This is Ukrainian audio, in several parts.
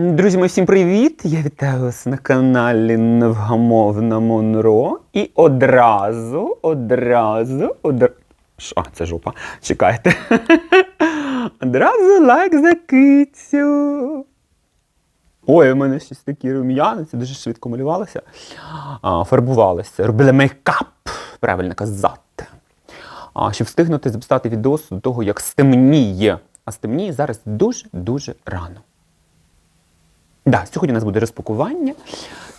Друзі, мої, всім привіт! Я вітаю вас на каналі Невгамовна Монро. І одразу, одразу, одразу. Що? Це жопа. Чекайте. Одразу лайк за кицю. Ой, у мене щось такі рум'яни, дуже швидко малювалося. А, фарбувалося, робили мейкап, правильно казати. А, щоб встигнути записати відос до того, як стемніє. А стемніє зараз дуже-дуже рано. Да, сьогодні у нас буде розпакування.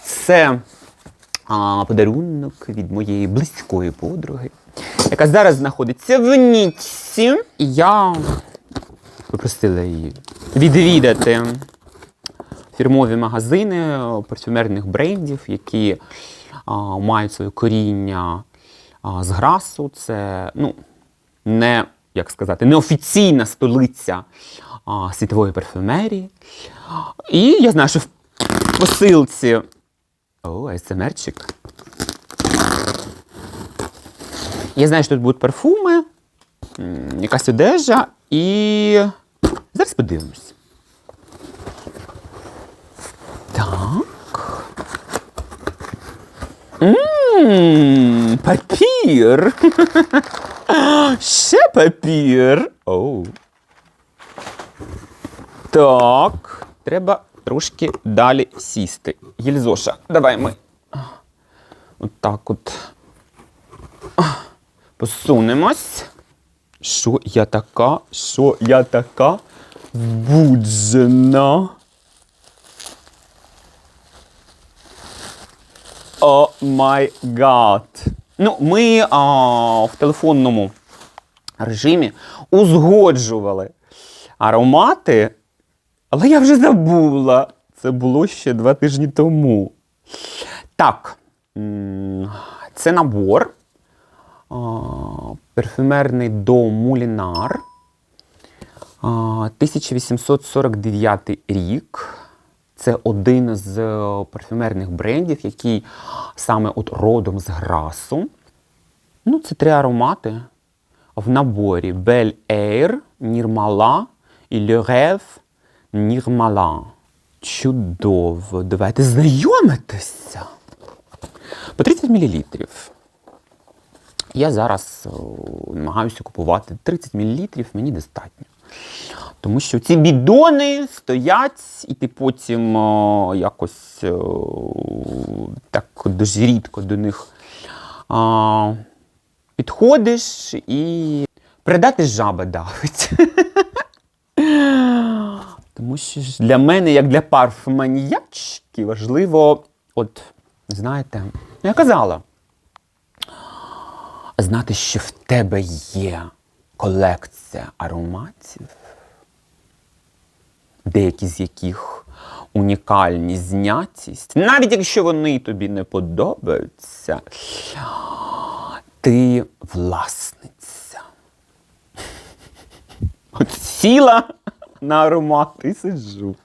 Це а, подарунок від моєї близької подруги, яка зараз знаходиться в Ніцці. І я попросила її відвідати фірмові магазини парфюмерних брендів, які а, мають своє коріння а, з Грасу. Це ну, не, як сказати, неофіційна столиця а, світової парфюмерії. І я знаю, що в посилці. О, СМРчик. Я знаю, що тут будуть парфуми, якась одежа і. Зараз подивимось. Так. Ммм, папір. Ще папір. Оу. Так, треба трошки далі сісти. Гільзоша, давай ми. От от. Посунемось. Що я така? Що я така? Збуджена. О май гад. Ну, ми а, в телефонному режимі узгоджували аромати, але я вже забула. Це було ще два тижні тому. Так, це набор. а, Парфюмерний до Мулінар. 1849 рік. Це один з е, парфюмерних брендів, який саме от родом з Грасу. Ну, це три аромати в наборі Belle Air, Нірмала і Le Rêve Нірмала. Чудово. Давайте знайомитися. По 30 мл. Я зараз намагаюся купувати 30 мл, мені достатньо. Тому що ці бідони стоять, і ти потім о, якось о, так дуже рідко до них а, підходиш і передати жаба давить. Тому що для мене, як для парфманіячки, важливо, от, знаєте, я казала, знати, що в тебе є колекція ароматів, деякі з яких унікальні знятість, навіть якщо вони тобі не подобаються, ти власниця. От сіла на аромат і сиджу.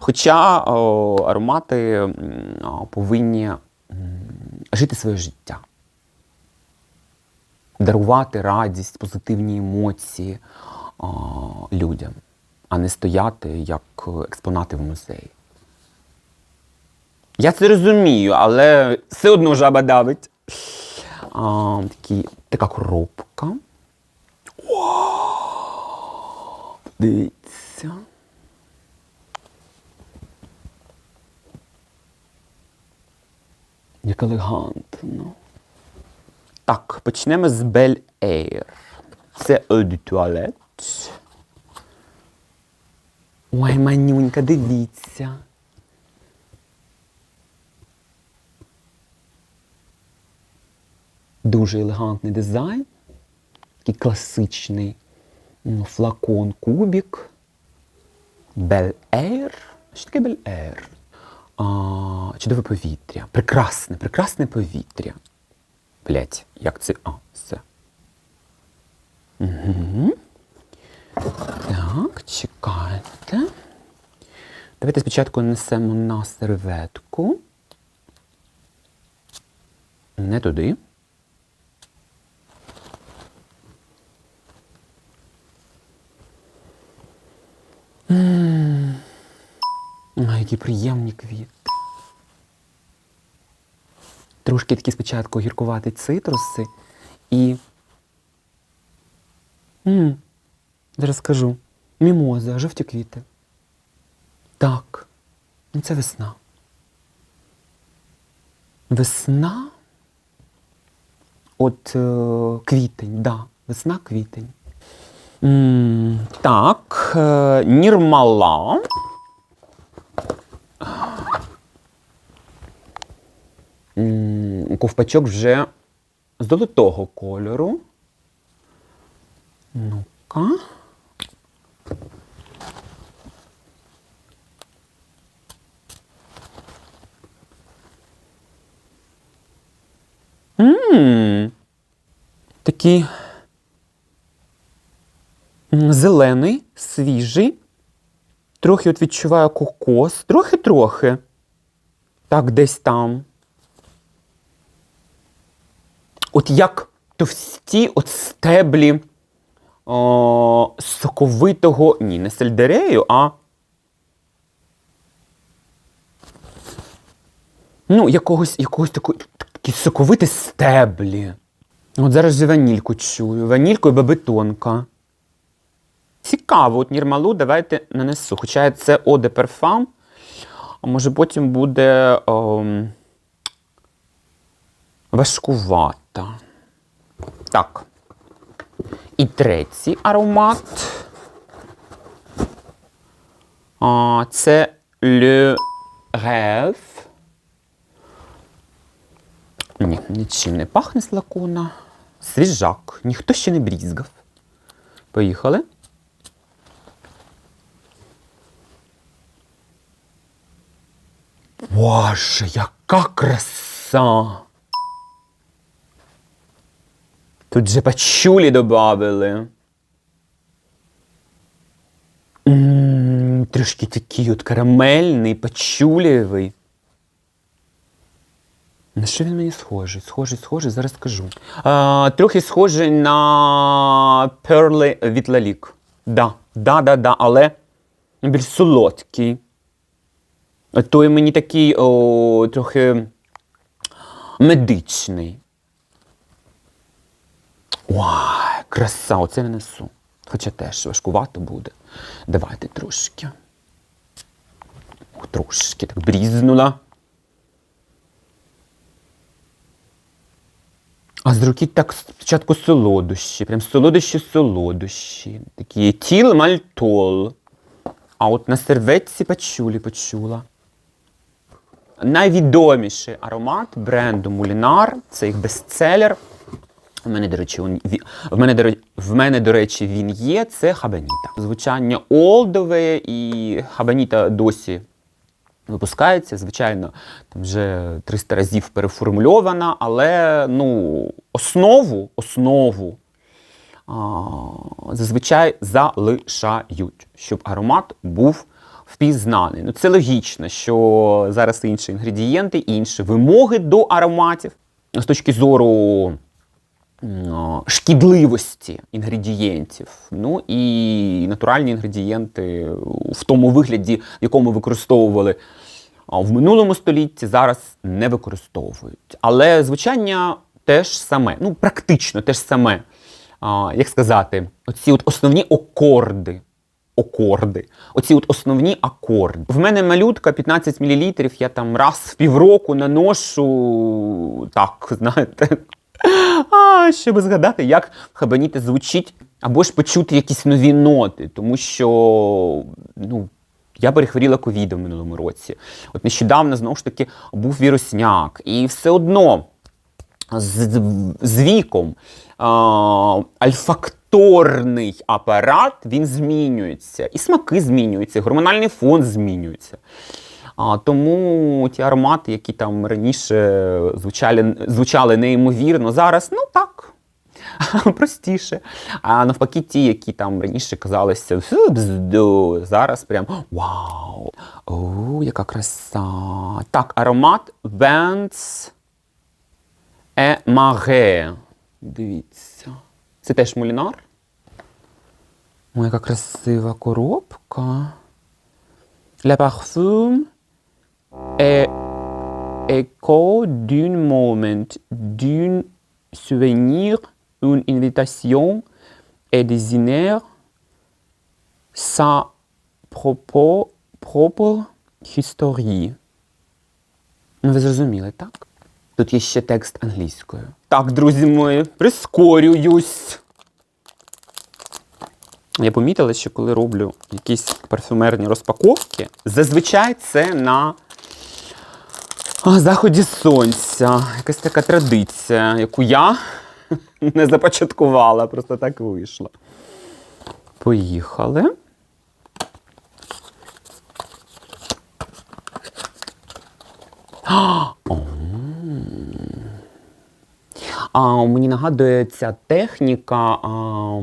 Хоча о, аромати о, повинні жити своє життя, дарувати радість, позитивні емоції о, людям, а не стояти як експонати в музеї. Я це розумію, але все одно жаба давить. А, такі, така коробка. Дивіться. Як елегантно. Так, почнемо з Belle Air. Це Eau Toilette. Ой, манюнька, дивіться. Дуже елегантний дизайн. Такий класичний флакон кубік. Air. Що таке? А, чудове повітря. Прекрасне, прекрасне повітря. Блять, як це. А, все. Угу. Так, чекайте. Давайте спочатку несемо на серветку. Не туди. Ой, які приємні квіти. Трошки такі спочатку гіркувати цитруси і. м зараз скажу. Мімоза, жовті квіти. Так. Ну, Це весна. Весна. От е, квітень, да. Весна квітень. М, так, е, нірмала. Ковпачок вже золотого кольору. Ну-ка. М, Такий м, зелений, свіжий. Трохи от відчуваю кокос. Трохи-трохи. Так, десь там. От як товсті от стеблі о, соковитого, ні, не сельдерею, а. Ну, якогось, якогось такої, такі соковиті стеблі. От зараз же ванільку чую. Ванільку і бабетонка. Цікаво, от нірмалу давайте нанесу. Хоча це оде перфам, а може потім буде ем, важкувата. Так. І третій аромат. А, це Le Rêve. Ні, нічим не пахне з лакона. Свіжак. Ніхто ще не брізгав. Поїхали. Боже, яка краса! Тут же пачулі добавили. М, Трошки такий от карамельний, пачулєвий. На що він мені схожий? Схожий, схожий, зараз скажу. А, трохи схожий на перли від Лалік. Да, да, да, да, але більш солодкий. Той мені такий о, трохи медичний. Ой, краса, оце я несу. Хоча теж важкувато буде. Давайте трошки. Трошки так брізнула. А з руки так спочатку солодощі, прям солодощі-солодощі. Такі тіл мальтол. А от на серветці пачулі почула. Найвідоміший аромат бренду Мулінар це їх бестселер. В мене, до речі, він- в мене, в мене, до речі, він є. Це хабаніта. Звучання олдове і хабаніта досі випускається. Звичайно, там вже 300 разів переформульована, але ну, основу, основу а, зазвичай залишають, щоб аромат був впізнаний. Ну, це логічно, що зараз інші інгредієнти, інші вимоги до ароматів з точки зору шкідливості інгредієнтів. Ну і натуральні інгредієнти в тому вигляді, в якому використовували в минулому столітті, зараз не використовують. Але звучання теж саме, ну практично теж саме. Як сказати, оці от основні окорди. Окорди. Оці от основні акорди. В мене малютка 15 мл, я там раз в півроку наношу так, знаєте. А, щоб згадати, як хабаніта звучить, або ж почути якісь нові ноти, тому що ну, я перехворіла ковідом минулому році. От нещодавно знову ж таки був вірусняк, і все одно з, з віком а, альфакторний апарат він змінюється, і смаки змінюються, і гормональний фон змінюється. А, тому ті аромати, які там раніше звучали, звучали неймовірно, зараз ну так. Простіше. А навпаки, ті, які там раніше казалися зараз прям вау! О, яка краса! Так, аромат Vents Е Маре. Дивіться. Це теж мулінар. Ой, яка красива коробка. Le parfum est écho d'un moment, d'un souvenir, une invitation et désigner sa propos, propre історії. Ну, ви зрозуміли, так? Тут є ще текст англійською. Так, друзі мої, прискорююсь. Я помітила, що коли роблю якісь парфюмерні розпаковки, зазвичай це на заході сонця. Якась така традиція, яку я не започаткувала, просто так вийшло. Поїхали. А, мені нагадує ця техніка а,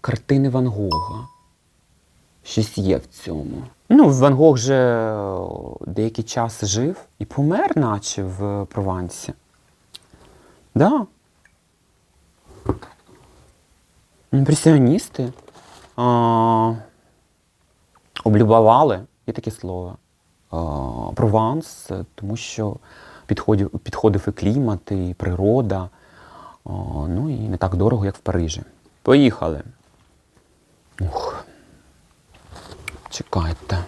картини Ван Гога. Щось є в цьому. Ну, Ван Гог же е, деякий час жив і помер, наче в Провансі. Да. Імпресіоністи а, облюбували, є таке слово, а, Прованс, е, тому що підходив, підходив і клімат, і природа. А, ну і не так дорого, як в Парижі. Поїхали. Ух. Чекайте.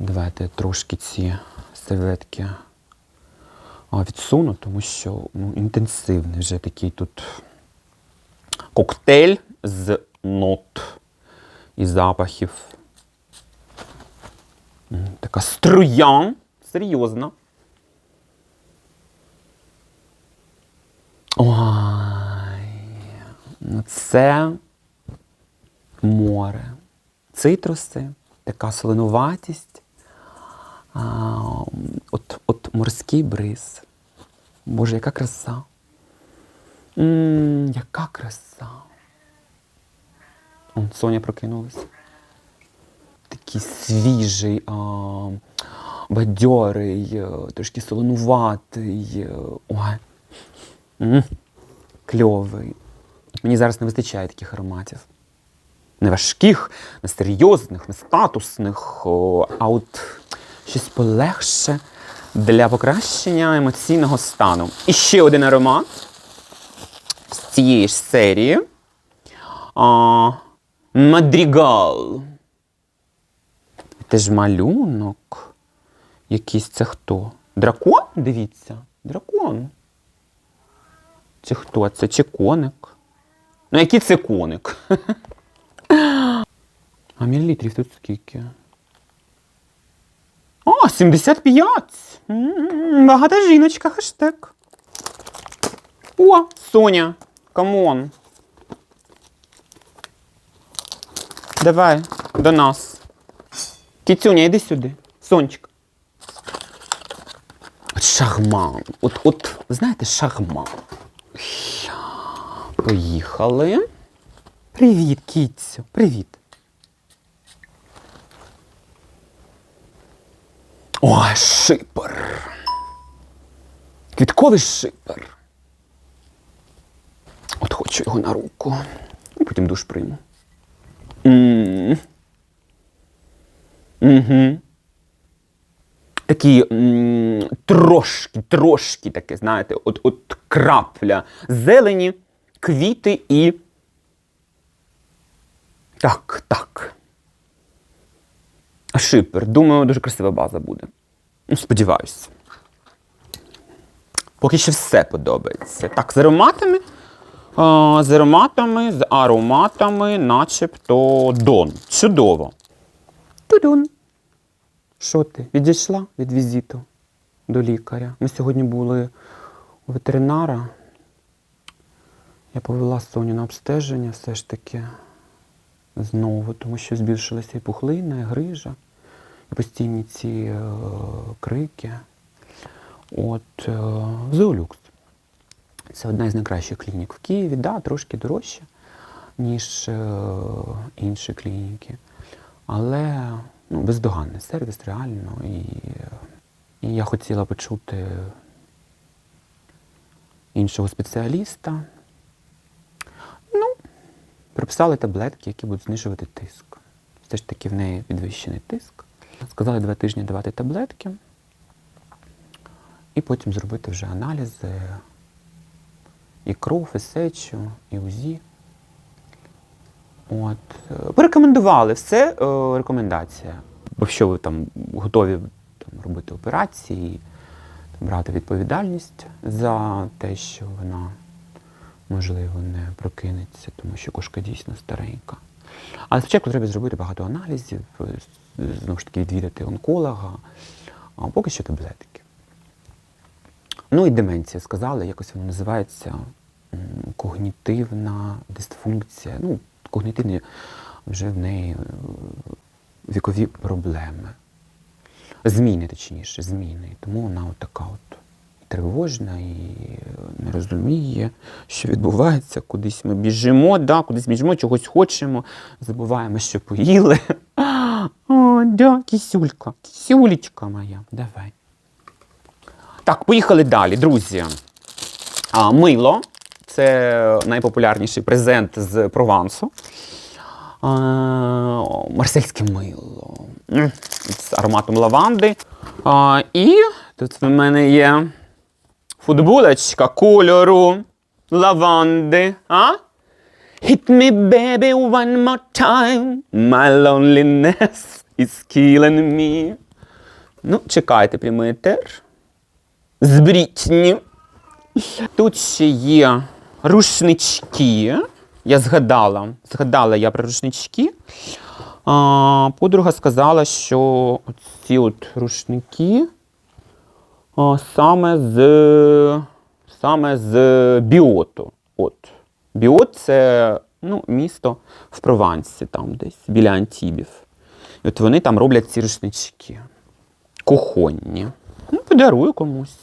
Давайте трошки ці серветки відсуну, тому що ну, інтенсивний вже такий тут коктейль з нот і запахів. Така струя, серйозна. Ой, це море. Цитруси, така солонуватість. А, от, от морський бриз. Боже, яка краса. м яка краса. Он, Соня прокинулась. Такий свіжий, а, бадьорий, е, трошки солонуватий. е, Ой. М, Кльовий. Мені зараз не вистачає таких ароматів. Не важких, не серйозних, не статусних, а от щось полегше для покращення емоційного стану. І ще один аромат з цієї ж серії. А, Мадрігал. Це ж малюнок. Якийсь це хто? Дракон? Дивіться. Дракон. Чи хто це? Чи коник? Ну, який це коник? А мілілітрів тут скільки? О, 75! М, Багата жіночка, хештег. О, Соня, камон. Давай, до нас. Кіцюня, іди сюди. Сонечка. От шахман. От, от, знаєте, шахман. Поїхали. Привіт, кіцю. Привіт. Ой, шипер. Квітковий шипер. От хочу його на руку. І потім душ прийму. Угу. Такий м, трошки, трошки таке, знаєте, от, от крапля зелені, квіти і. Так, так. Шипер. Думаю, дуже красива база буде. Ну, сподіваюся. Поки що все подобається. Так, з ароматами. А, з ароматами, з ароматами, начебто Дон. Чудово. Тудун. Що ти? Відійшла від візиту до лікаря. Ми сьогодні були у ветеринара. Я повела Соню на обстеження все ж таки знову, тому що збільшилася і пухлина, і грижа, і постійні ці е, крики. От е, Зоолюкс. Це одна із найкращих клінік в Києві, да, трошки дорожча, ніж е, інші клініки. Але ну, бездоганний сервіс, реально. І, і я хотіла почути іншого спеціаліста. Ну, прописали таблетки, які будуть знижувати тиск. Все ж таки в неї підвищений тиск. Сказали два тижні давати таблетки. І потім зробити вже аналізи, і кров, і сечу, і УЗІ. От. Порекомендували все, е, рекомендація. Якщо ви там готові там, робити операції, брати відповідальність за те, що вона, можливо, не прокинеться, тому що кошка дійсно старенька. Але спочатку треба зробити багато аналізів, е, знову ж таки відвідати онколога, а поки що таблетки. Ну і деменція сказали, якось воно називається когнітивна дисфункція. Ну, когнітивні вже в неї е, вікові проблеми. Зміни, точніше, зміни. Тому вона от така от тривожна і не розуміє, що відбувається, кудись ми біжимо, да, кудись біжимо, чогось хочемо, забуваємо, що поїли. О, да, кисюлька, кисюлечка моя, давай. Так, поїхали далі, друзі. А, мило це найпопулярніший презент з Провансу. Марсельське мило з ароматом лаванди. І тут в мене є футболочка кольору лаванди. А? Hit me, baby, one more time. My loneliness is killing me. Ну, чекайте прямий етер. З Брітні. Тут ще є рушнички. Я згадала, згадала я про рушнички. А, подруга сказала, що ці от рушники а, саме з, саме з біоту. От. Біот це ну, місто в Провансі, там десь, біля Антібів. І от вони там роблять ці рушнички. Кухонні. Ну, подарую комусь.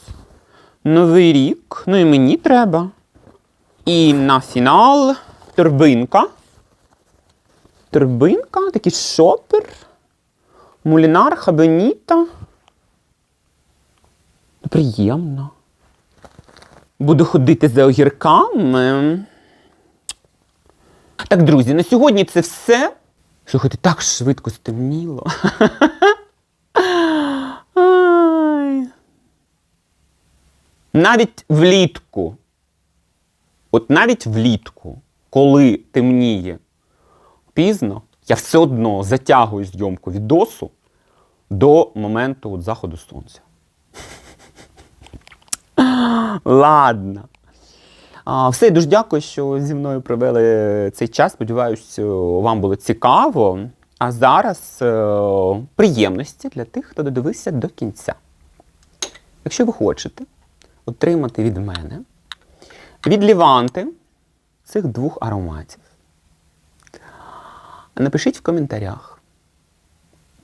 Новий рік, ну і мені треба. І на фінал торбинка. Торбинка, такий шопер. Мулінар, хабеніта. Приємно. Буду ходити за огірками. Так, друзі, на сьогодні це все. Слухайте, так швидко стемніло. Навіть влітку, от навіть влітку, коли темніє пізно, я все одно затягую зйомку відосу до моменту от заходу сонця. Ладно. А, Все, дуже дякую, що зі мною провели цей час. Сподіваюсь, вам було цікаво. А зараз е, приємності для тих, хто додивився до кінця. Якщо ви хочете отримати від мене від Ліванти цих двох ароматів, напишіть в коментарях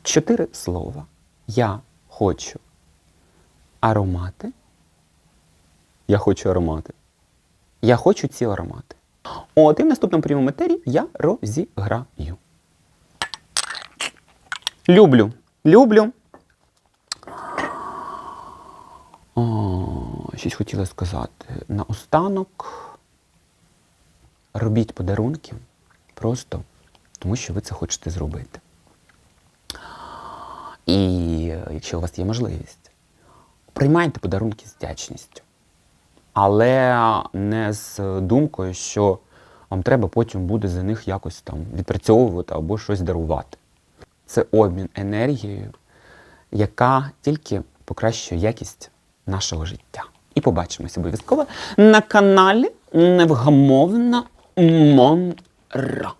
чотири слова. Я хочу аромати. Я хочу аромати. Я хочу ці аромати. От і в наступному прямому етері я розіграю. Люблю. Люблю. Щось хотіла сказати. Наостанок робіть подарунки просто тому, що ви це хочете зробити. І якщо у вас є можливість, приймайте подарунки з вдячністю. Але не з думкою, що вам треба потім буде за них якось там відпрацьовувати або щось дарувати. Це обмін енергією, яка тільки покращує якість нашого життя. І побачимося обов'язково на каналі Невгамовна Монра.